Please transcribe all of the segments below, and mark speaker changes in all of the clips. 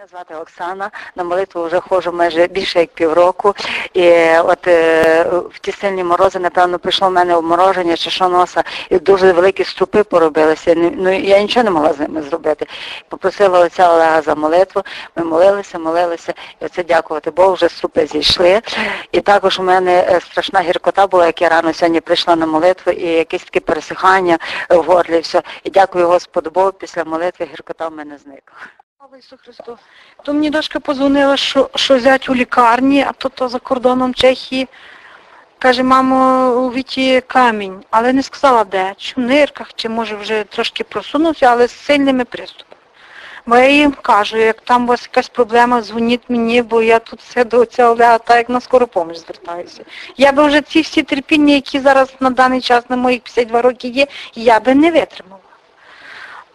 Speaker 1: Мене звати Оксана, на молитву вже ходжу майже більше як півроку. І от е, в ті сильні морози, напевно, прийшло в мене обмороження чи що носа, і дуже великі струпи поробилися. Ну, я нічого не могла з ними зробити. Попросила отця Олега за молитву, ми молилися, молилися, і оце дякувати Богу, вже струпи зійшли. І також у мене е, страшна гіркота була, як я рано сьогодні прийшла на молитву, і якесь таке пересихання в горлі, і все. І дякую Господу Богу, після молитви гіркота в мене зникла.
Speaker 2: Слава Христу. То мені дочка позвонила, що, що зять у лікарні, а то, то за кордоном Чехії. Каже, мамо, у віті камінь, але не сказала де, чи в нирках, чи може вже трошки просунувся, але з сильними приступами. Бо я їм кажу, як там у вас якась проблема, дзвоніть мені, бо я тут все до цього Олега, так як на скору поміч звертаюся. Я би вже ці всі терпіння, які зараз на даний час на моїх 52 роки є, я би не витримала.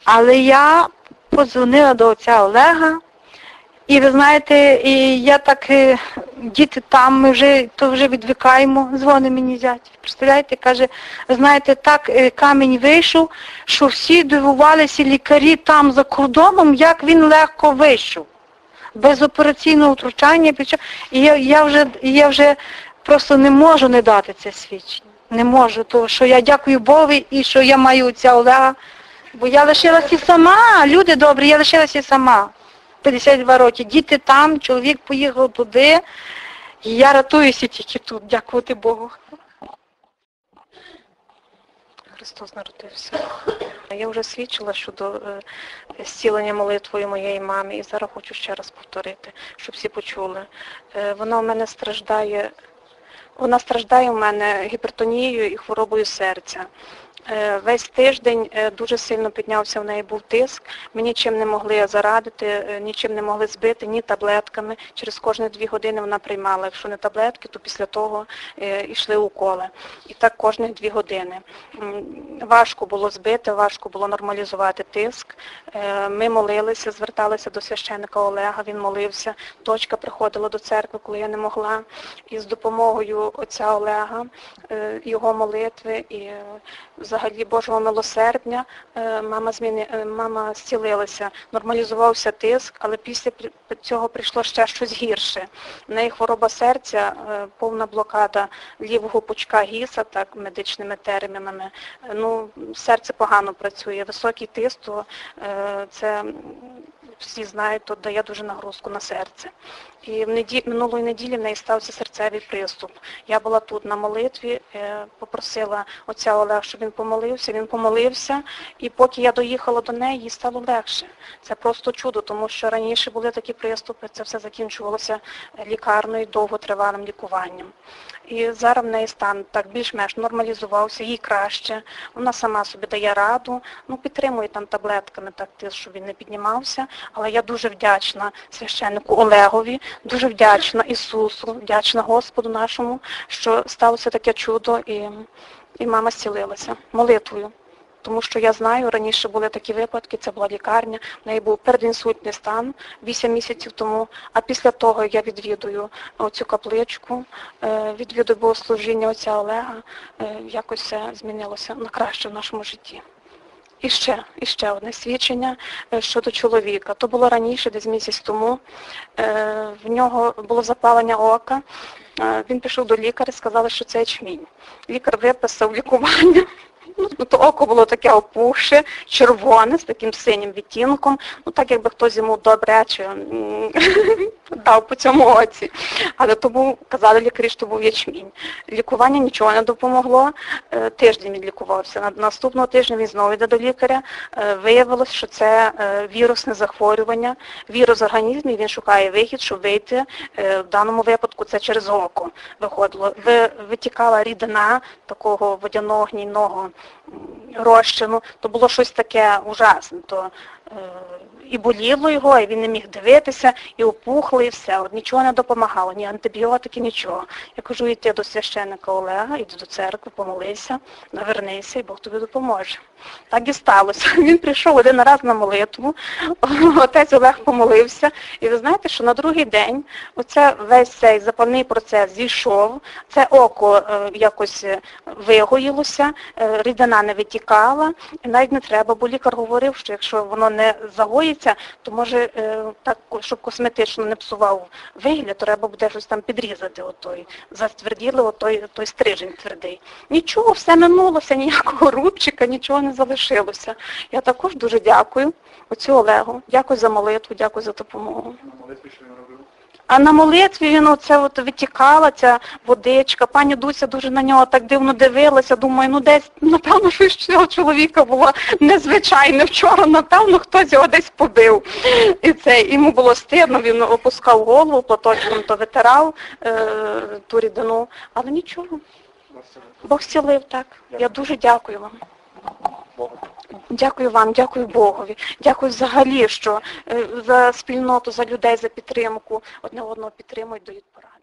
Speaker 2: Але я подзвонила до отця Олега, і ви знаєте, і я так, е, діти там, ми вже то вже відвикаємо, дзвонить мені зять. Представляєте, каже, знаєте, так е, камінь вийшов, що всі дивувалися лікарі там за кордоном, як він легко вийшов. Без операційного втручання. І я, я, вже, я вже просто не можу не дати це свідчення. Не можу, тому що я дякую Богу і що я маю отця Олега. Бо я лишилася сама, люди добрі, я лишилася сама. 52 роки. Діти там, чоловік поїхав туди. І я рятуюся тільки тут, дякувати Богу. Христос народився. Я вже свідчила щодо е, зцілення молитвою моєї мами і зараз хочу ще раз повторити, щоб всі почули. Е, вона у мене страждає, вона страждає у мене гіпертонією і хворобою серця. Е, Весь тиждень е, дуже сильно піднявся в неї був тиск. Ми нічим не могли зарадити, е, нічим не могли збити, ні таблетками. Через кожні дві години вона приймала. Якщо не таблетки, то після того йшли уколи. І так кожні дві години. Важко було збити, важко було нормалізувати тиск. Ми молилися, зверталися до священника Олега, він молився. Дочка приходила до церкви, коли я не могла. І з допомогою отця Олега, його молитви і е, взагалі Божого милосердня е, мама зміни, е, мама зцілилася, нормалізувався тиск, але після цього прийшло ще щось гірше. В неї хвороба серця, е, повна блокада лівого пучка гіса, так медичними термінами. Ну, серце погано працює, високий тиск, то це всі знають, то дає дуже нагрузку на серце. І в неді... минулої неділі в неї стався серцевий приступ. Я була тут на молитві, е, попросила отця Олега, щоб він помолився. Він помолився, і поки я доїхала до неї, їй стало легше. Це просто чудо, тому що раніше були такі приступи, це все закінчувалося лікарною, довготривалим лікуванням. І зараз в неї стан так більш-менш нормалізувався, їй краще. Вона сама собі дає раду, ну підтримує там таблетками, так щоб він не піднімався. Але я дуже вдячна священнику Олегові, дуже вдячна Ісусу, вдячна Господу нашому, що сталося таке чудо і, і мама зцілилася молитвою. Тому що я знаю, раніше були такі випадки, це була лікарня, в неї був передінсультний стан 8 місяців тому, а після того я відвідую цю капличку, е, відвідую богослужіння отця Олега, е, якось все змінилося на краще в нашому житті. І ще, і ще одне свідчення е, щодо чоловіка. То було раніше, десь місяць тому. Е, В нього було запалення ока. Е, Він пішов до лікаря, сказали, що це ячмінь. Лікар виписав лікування. Ну, то око було таке опухше, червоне, з таким синім відтінком, ну так якби хтось йому добряче дав по цьому оці. Але то був, казали лікарі, що був ячмінь. Лікування нічого не допомогло, Е, тиждень він лікувався. На- Наступного тижня він знову йде до лікаря. Е, Виявилось, що це е, вірусне захворювання, вірус в організмі, він шукає вихід, щоб вийти. В даному випадку це через око виходило. Витікала рідина такого водяного гнійного розчину, то було щось таке ужасне. То, і боліло його, і він не міг дивитися, і опухло, і все. От нічого не допомагало, ні антибіотики, нічого. Я кажу, йти до священника Олега, йди до церкви, помолися, навернися, і Бог тобі допоможе. Так і сталося. Він прийшов один раз на молитву, отець Олег помолився, і ви знаєте, що на другий день оце весь цей запальний процес зійшов, це око е, якось е, вигоїлося, е, рідина не витікала, і навіть не треба, бо лікар говорив, що якщо воно не загоїться, то може е, так, щоб косметично не псував вигляд, треба буде щось там підрізати, отой, застверділи отой, той стрижень твердий. Нічого, все минулося, ніякого рубчика, нічого не залишилося. Я також дуже дякую оцю Олегу. Дякую за молитву, дякую за допомогу.
Speaker 3: Молитві що він робив?
Speaker 2: А на молитві він оце от витікала ця водичка. Пані Дуся дуже на нього так дивно дивилася. Думаю, ну десь, напевно, щось цього чоловіка було незвичайне. Вчора, напевно, хтось його десь побив. І це йому було стидно, він опускав голову, платочком то витирав е, ту рідину. Але нічого, Бог зцілив так. Я дуже дякую вам. Дякую вам, дякую Богові. Дякую взагалі, що е, за спільноту, за людей, за підтримку. Одне одного підтримують, дають поради.